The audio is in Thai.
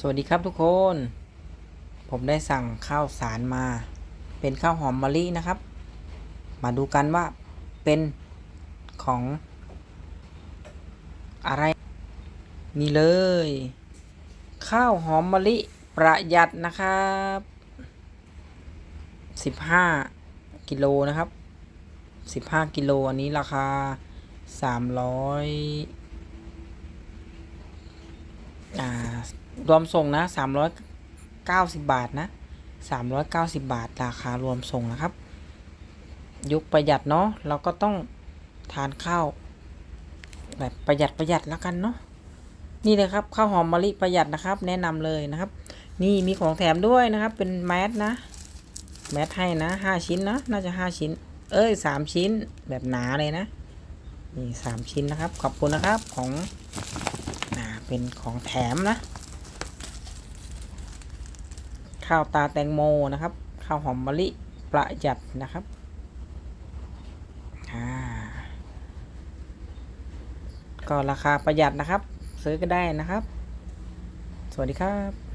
สวัสดีครับทุกคน ผมได้สั่งข้าวสารมา เป็นข้าวหอมมะลินะครับ มาดูกันว่าเป็นของอะไร นี่เลย ข้าวหอมมะลิประหยัดนะครับ15กิโลนะครับ15กิโลอันนี้ราคา300อ่า รวมส่งนะ390บาทนะ390บาท ราคารวมส่งนะครับ ยุคประหยัดเนาะเราก็ต้องทานข้าวแบบประหยัดประหยัดแล้วกันเนาะนี่เลยครับข้าวหอมมะลิประหยัดนะครับ แนะนำเลยนะครับ นี่มีของแถมด้วยนะครับ เป็นแมสนะ แมสให้นะห้าชิ้นนะน่าจะห้าชิ้น เอ้ยสามชิ้นแบบหนาเลยนะนี่สามชิ้นนะครับ ขอบคุณนะครับของ เป็นของแถมนะ ข้าวตาแตงโมนะครับ ข้าวหอมมะลิประหยัดนะครับก็ราคาประหยัดนะครับ ซื้อก็ได้นะครับ สวัสดีครับ